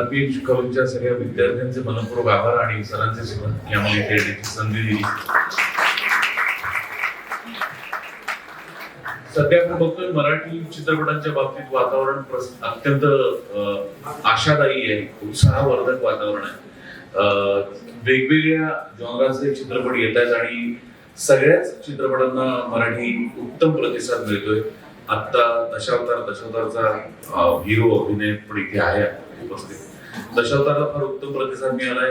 RPH कॉलेजच्या सगळ्या विद्यार्थ्यांचे मनपूर्वक आभार आणि सरांचे सुद्धा की येण्याची संधी दिली. सध्या आपण बघतोय मराठी चित्रपटांच्या बाबतीत वातावरण अत्यंत आशादायी आहे उत्साहवर्धक वातावरण आहे. वेगवेगळ्या जॉनराचे चित्रपट येत आहेत आणि सगळ्याच चित्रपटांना मराठी उत्तम प्रतिसाद मिळतोय. आत्ता दशावतार दशावतारचा हिरो अभिनय पण इथे आहे उपस्थित. दशावतारला फार उत्तम प्रतिसाद मिळालाय.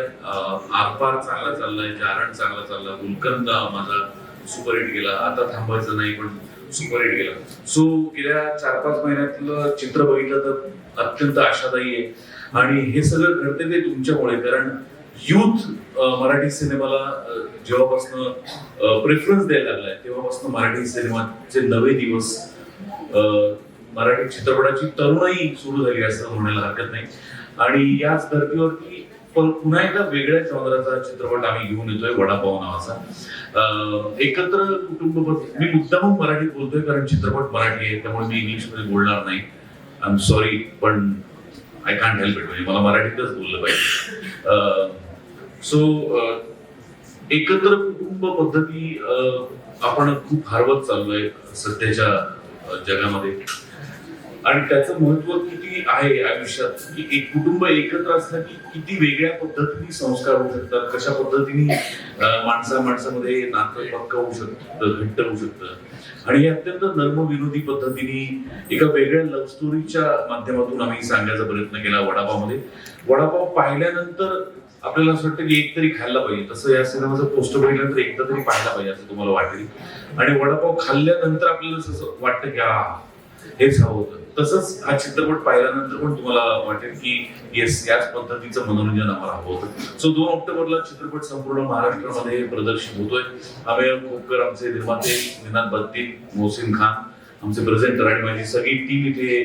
आरपार चांगला चाललाय जारण चांगला चालला गुलकंद माझा सुपरहिट गेला. आता थांबायचं नाही पण सुपरहिट गेला. सो गेल्या चार पाच महिन्यातलं चित्र बघितलं तर अत्यंत आशादायी आहे. आणि हे सगळं घडते ते तुमच्यामुळे कारण युथ मराठी सिनेमाला जेव्हापासनं जेव्हापासून प्रेफरन्स द्यायला लागलाय तेव्हापासून मराठी सिनेमाचे नवे दिवस अं, मराठी चित्रपटाची तरुणाई सुरू झाली असं म्हणायला हरकत नाही. आणि याच धर्तीवरती पण पुन्हा एकदा वेगळ्या चौधराचा चित्रपट आम्ही घेऊन येतोय वडापाव नावाचा. एकत्र कुटुंब मी मुद्दामून मराठीत बोलतोय कारण चित्रपट मराठी आहे त्यामुळे मी इंग्लिशमध्ये बोलणार नाही. आय एम सॉरी पण आय कांट हेल्प इट म्हणजे मला मराठीतच बोललं पाहिजे. सो एकत्र कुटुंब पद्धती आपण खूप हरवत चाललोय सध्याच्या जगामध्ये. आणि त्याचं महत्त्व किती आहे आयुष्यात? की एक कुटुंब एकत्र असलं की किती वेगळ्या पद्धतीने संस्कार होऊ शकतात? कशा पद्धतीने माणसा माणसामध्ये नातं पक्क होऊ शकतं घट्ट होऊ शकतं? आणि हे अत्यंत नर्मविनोदी पद्धतीने एका वेगळ्या लव्ह स्टोरीच्या माध्यमातून आम्ही सांगायचा प्रयत्न केला वडापावमध्ये. वडापाव पाहिल्यानंतर आपल्याला असं वाटतं की एक तरी खायला पाहिजे. तसं या सिनेमाचं पोस्टर बघितल्यानंतर एकदा तरी पाहायला पाहिजे असं तुम्हाला वाटेल. आणि वडापाव खाल्ल्यानंतर आपल्याला असं वाटतं की हा हेच हवं होतं. तसंच हा चित्रपट पाहिल्यानंतर पण तुम्हाला वाटेल की येस याच पद्धतीचं मनोरंजन आम्हाला हवं होतं. सो दोन ऑक्टोबरला चित्रपट संपूर्ण महाराष्ट्रामध्ये प्रदर्शित होतोय. अमेय खोपकर आमचे निर्माते निनाद बत्ती मोहसिन खान आमचे प्रेझेंटर आणि माझी सगळी टीम इथे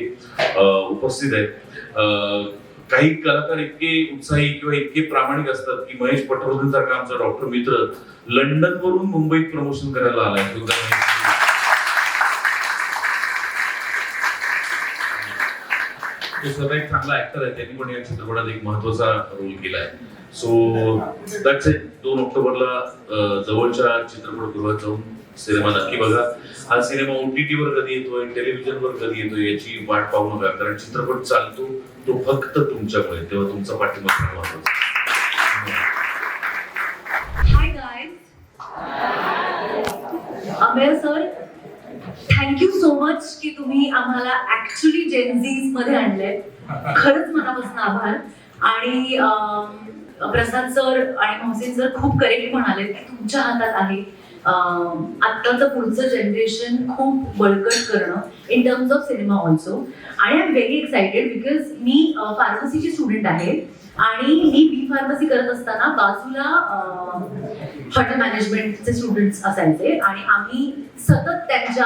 उपस्थित आहे. काही कलाकार इतके उत्साही किंवा इतके प्रामाणिक असतात की महेश पटवर्धन सारखा आमचा डॉक्टर मित्र लंडनवरून मुंबईत प्रमोशन करायला आलाय. तो एक चांगला ऍक्टर आहे त्यांनी पण या चित्रपटात एक महत्त्वाचा रोल केला आहे. सो दॅट्स इट दोन ऑक्टोबरला जवळच्या चित्रपटगृहात जाऊन सिनेमा नक्की बघा. हा सिनेमा ओटीटी वर कधी येतोय टेलिव्हिजन वर कधी येतोय याची वाट पाहू नका कारण चित्रपट चालतो तो फक्त तुमच्यामुळे. तेव्हा तुमचा पाठिंबा महत्त्वाचा आहे. Hi guys Amer sir thank you so much की तुम्ही आम्हाला ऍक्च्युली जेनझीजमध्ये आणलंय. खरंच मनापासून आभार. आणि प्रसाद सर आणि मोहसिन सर खूप करेक्ट म्हणाले की तुमच्या हातात आहे. आत्ताचं पुढचं जनरेशन खूप बळकट करणं in terms of cinema also आणि I am very excited because मी फार्मसीची स्टुडंट आहे. आणि मी बी फार्मसी करत असताना बाजूला हॉटेल मॅनेजमेंटचे स्टुडंट्स असायचे आणि आम्ही सतत त्यांच्या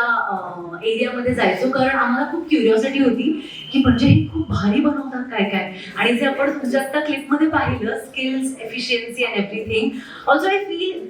एरियामध्ये जायचो. कारण आम्हाला खूप क्युरिओसिटी होती की म्हणजे हे खूप भारी बनवतात काय काय. आणि जे आपण तुझ्या आता क्लिपमध्ये पाहिलं skills efficiency and everything also I feel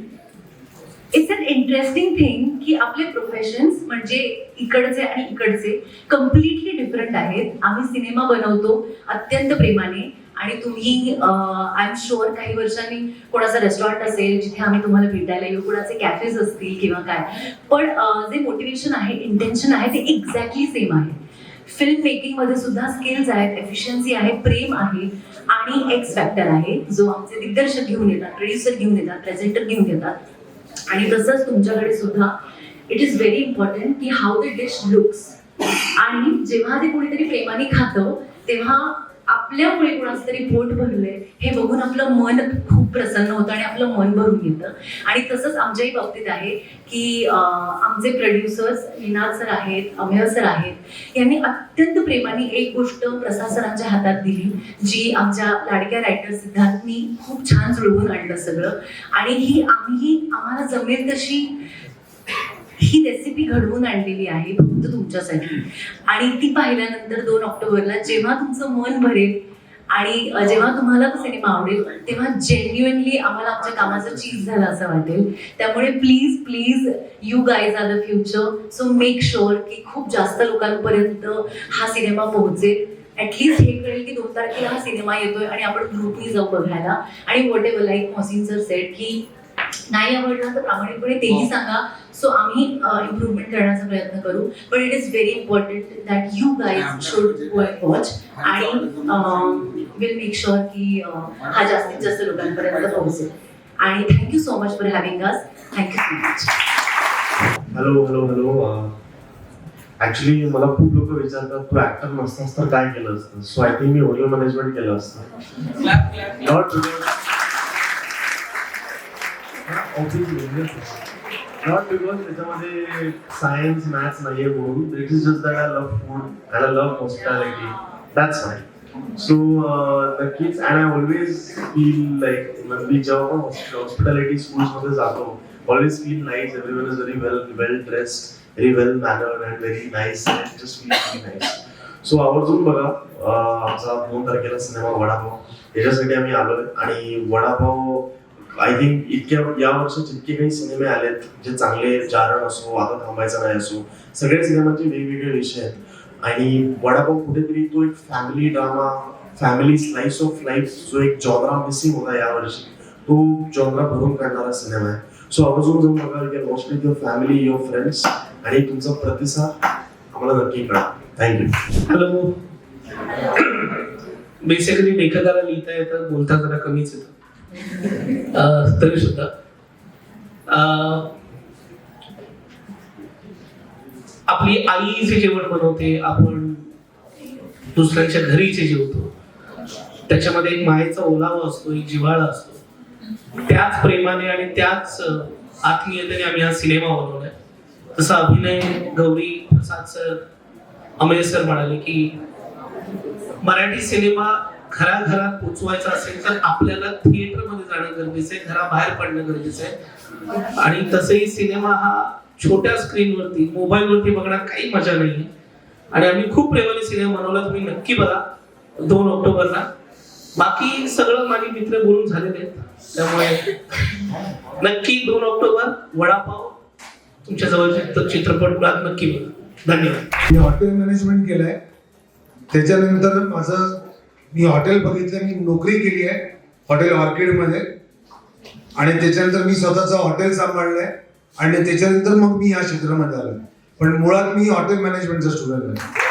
it's an interesting thing की आपले प्रोफेशन्स म्हणजे इकडचे आणि इकडचे कम्प्लिटली डिफरंट आहेत. आम्ही सिनेमा बनवतो अत्यंत प्रेमाने. आणि तुम्ही आय एम शुअर काही वर्षांनी कोणाचं रेस्टॉरंट असेल जिथे आम्ही तुम्हाला भेटायला येऊ कोणाचे कॅफेज असतील किंवा काय. पण जे मोटिवेशन आहे इंटेन्शन आहे ते एक्झॅक्टली सेम आहे. फिल्म मेकिंगमध्ये सुद्धा स्किल्स आहेत एफिशियन्सी आहे प्रेम आहे आणि एक्स फॅक्टर आहे जो आमचे दिग्दर्शक घेऊन येतात प्रोड्युसर घेऊन येतात प्रेझेंटर घेऊन येतात. आणि तसंच तुमच्याकडे सुद्धा इट इज व्हेरी इम्पॉर्टंट की हाऊ द डिश लुक्स आणि जेव्हा ते कोणीतरी प्रेमाने खातं तेव्हा आपल्यामुळे कोणाचं तरी पोट भरलंय हे बघून आपलं मन खूप प्रसन्न होतं आणि आपलं मन भरून येतं आणि तसंच आमच्याही बाबतीत आहे की आमचे प्रोड्युसर्स निनाद सर आहेत अमेय सर आहेत यांनी अत्यंत प्रेमाने एक गोष्ट प्रसाद सरांच्या हातात दिली जी आमच्या लाडक्या रायटर सिद्धार्थनी खूप छान जुळवून आणलं सगळं. आणि ही आम्ही आम्हाला जमेल तशी ही रेसिपी घडवून आणलेली आहे फक्त तुमच्यासाठी. आणि ती पाहिल्यानंतर दोन ऑक्टोबरला जेव्हा तुमचं मन भरेल आणि जेव्हा तुम्हाला तो सिनेमा आवडेल तेव्हा जेन्युअनली आम्हाला आमच्या कामाचं चीज झालं असं वाटेल. त्यामुळे please please you guys are the future so make sure की खूप जास्त लोकांपर्यंत हा सिनेमा पोहोचेल. ऍटलिस्ट हे कळेल की दोन तारखेला हा सिनेमा येतोय आणि आपण ग्रुपनी जाऊ बघायला. आणि whatever like Mohsin sir set की नाही आवडलं तर प्रामाणिकपणे तेही सांगा. सो आम्ही इम्प्रूव्हमेंट करण्याचा प्रयत्न करू. But it is very important that you guys should watch आणि विल मेक शुअर की हा जास्तीत जास्त लोकांपर्यंत पोहोचेल. आणि thank you so much for having us thank you so much hello hello hello actually मला खूप लोक विचारतात तू ऍक्टर नसतास तर काय केलं असतं? सो आय थिंक मी ऑडिओ मॅनेजमेंट केलं असतं. नॉट नॉट बिकॉज त्याच्यामध्ये सायन्स मॅथ्स नाहीये म्हणून it is just that I love food and I love hospitality that's my so नक्कीच and I always feel like मी जेव्हा पण हॉस्पिटॅलिटी स्कूल्समध्ये जातो always feel nice everyone is very well well dressed very well mannered and very nice and just feel very nice so आवर्जून बघा आमचा दोन तारखेला सिनेमा वडापाव. याच्यासाठी आम्ही आलो आणि वडापाव आय थिंक इतक्या या वर्षात जितके काही सिनेमे आलेत जे चांगले जारण असो आता थांबायचं नाही असो सगळ्या सिनेमाचे वेगवेगळे विषय आहेत. आणि वडापाव कुठेतरी तो एक family drama family slice of life जो एक जॉनरा मिसिंग होता यावर्षी तो जॉनरा भरून काढणारा सिनेमा आहे. सो आवर्जून जाऊन बघा की watch with your family your friends आणि तुमचा प्रतिसाद आम्हाला नक्की कळा. थँक्यू हॅलो बेसिकली लेखकाला लिहिता येतं बोलता जरा कमीच येतं. तरी सुद्धा. अं, आपली आई जे जेवण बनवते आपण दुसऱ्यांच्या घरी जे जेवतो. त्याच्यामध्ये एक मायेचा ओलावा असतो एक जिव्हाळा असतो. त्याच प्रेमाने आणि त्याच आत्मीयतेने आम्ही हा सिनेमा बनवलाय. तसा अभिनय गौरी प्रसाद सर अमय सर म्हणाले की मराठी सिनेमा घराघरात पोचवायचं असेल तर आपल्याला थिएटरमध्ये जाणं गरजेचं आहे घराबाहेर पडणं गरजेचं आहे. आणि तसंही सिनेमा हा छोट्या स्क्रीनवरती मोबाईलवरती बघण्यात काही मजा नाही आणि आम्ही खूप प्रेमाने सिनेमा बनवला तुम्ही नक्की बघा. दोन ऑक्टोबरला. बाकी सगळं माझे मित्र बोलून झालेले आहेत. त्यामुळे नक्की दोन ऑक्टोबर वडापाव तुमच्या जवळच्या चित्रपटगृहात नक्की बघा. धन्यवाद. मी हॉटेल मॅनेजमेंट केलंय. त्याच्यानंतर माझं मी हॉटेल बघितलं मी नोकरी केली आहे हॉटेल ऑर्किडमध्ये आणि त्याच्यानंतर मी स्वतःचं हॉटेल सांभाळलंय. आणि त्याच्यानंतर मग मी या क्षेत्रामध्ये आलो पण मुळात मी हॉटेल मॅनेजमेंटचा स्टुडंट आहे.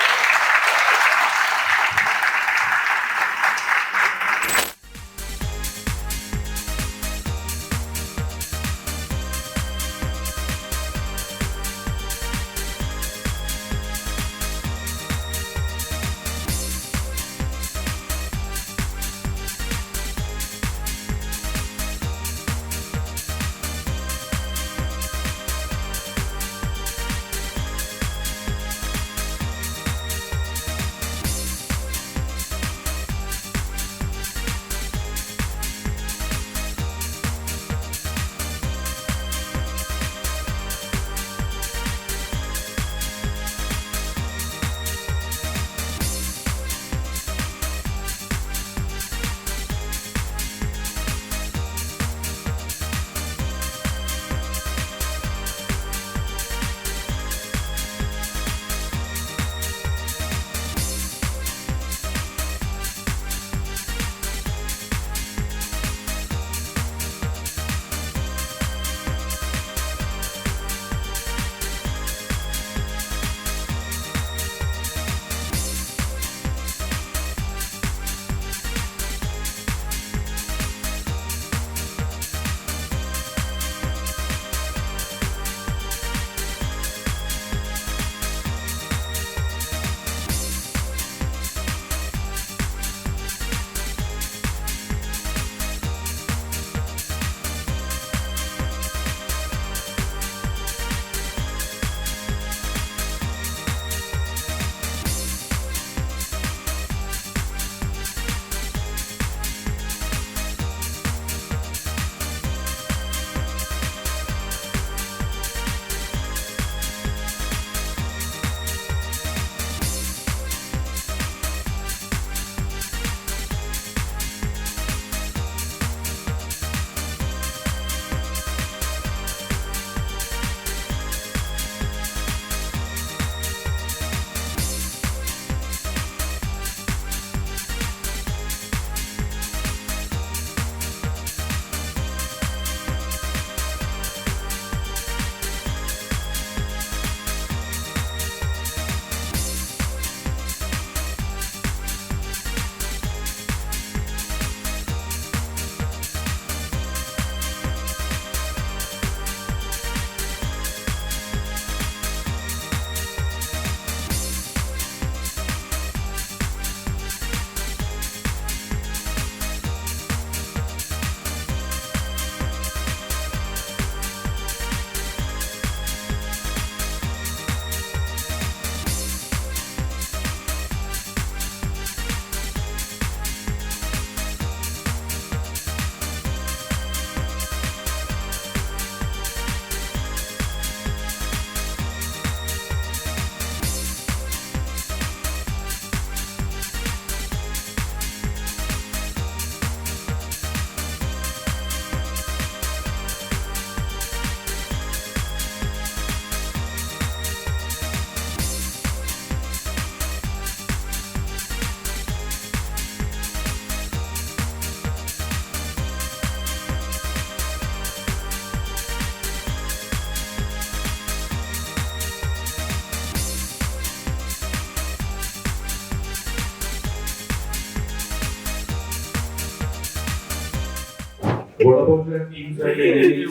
वडापावच्या टीमसाठी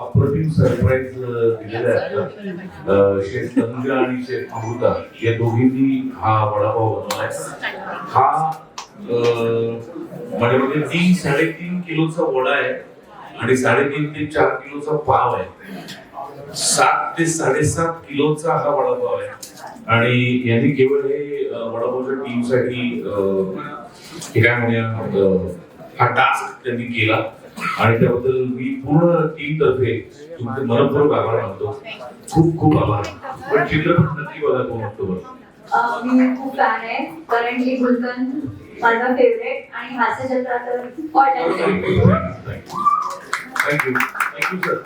अप्रतिम सरप्राईज दिलेला आहे शेफ आणि शेफ अमृता या दोघींनी हा वडापाव बनवलाय हा म्हणजे म्हणजे तीन साडेतीन किलोचा वडा आहे आणि साडेतीन ते चार किलोचा पाव आहे. सात ते साडेसात किलोचा हा वडापाव आहे आणि यांनी केवळ हे वडापावच्या टीमसाठी हे काय म्हणूया हा टास्क त्यांनी केला. आणि त्याबद्दल मी पूर्ण टीम तर्फे तुमचे मनपूर्वक आभार मानतो. खूप खूप आभार. पण चित्रपट नक्की बघा दोन ऑक्टोबर अं, मी खूप फॅन आहे. करंटली गुलकन माझा फेवरेट आणि हास्य जत्रा तर thank you thank you sir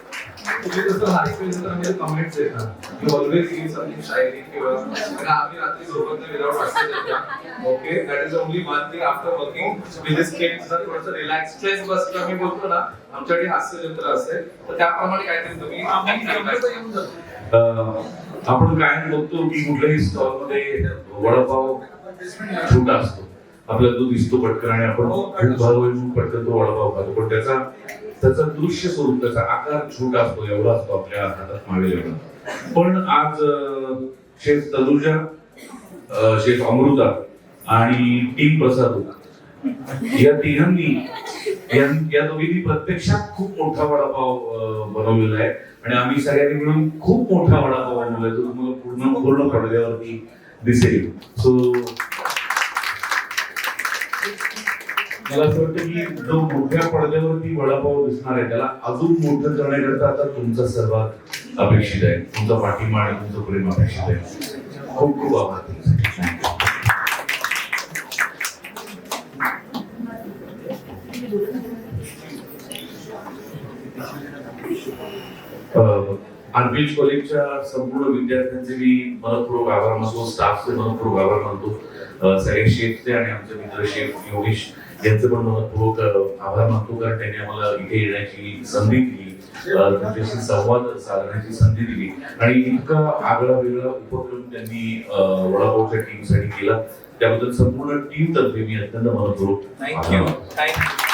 comments येतात ऑलवेज समथिंग शायरी किंवा आम्ही रात्री झोपत नाही विदाउट हास्य चित्र okay that is only one thing after working with this kids जर थोडंसं रिलॅक्स स्ट्रेस बसलं आम्ही बोलतो ना आमच्याकडे हास्य चित्र असते तर त्याप्रमाणे काहीतरी तुम्ही आपण काय बघतो की कुठल्याही स्टॉलमध्ये वडापाव छोटा असतो. आपल्याला तो दिसतो पटकन आणि आपण खूप भावून पटकन तो वडापाव खातो. पण त्याचा त्याचा दृश्य स्वरूप त्याचा आकार छोटा असतो एवढा असतो आपल्या हातात मागेल एवढा. पण आज शेत तनुजा शेत अमृता आणि टीम प्रसाद होता. या तिघांनी या या दोघींनी प्रत्यक्षात खूप मोठा वडापाव बनवलेला आहे. आणि आम्ही सगळ्यांनी मिळून खूप मोठा वडापाव बनवलाय जो तुम्हाला पूर्ण पूर्ण पडद्यावरती दिसेल. सो मला असं वाटतं की जो मोठ्या पडद्यावरती वडापाव दिसणार आहे त्याला अजून मोठं करण्याकरता आता तुमचा सर्वात अपेक्षित आहे. तुमचा पाठिंबा आणि तुमचं प्रेम अपेक्षित आहे. खूप खूप आभार तुमचे. कॉलेजच्या संपूर्ण विद्यार्थ्यांचे मी मनपूर्वक आभार मानतो. स्टाफचे मनपूर्वक आभार मानतो. सगळे शेफचे आणि आमचे मित्र शेफ योगेश यांचे पण मनपूर्वक अ, आभार मानतो. कारण त्यांनी आम्हाला इथे येण्याची संधी दिली. त्यांच्याशी संवाद साधण्याची संधी दिली. आणि इतका आगळा वेगळा उपक्रम त्यांनी वडापावच्या टीमसाठी केला. त्याबद्दल संपूर्ण टीम तर्फे मी अत्यंत मनपूर्वक थँक्यू. थँक्यू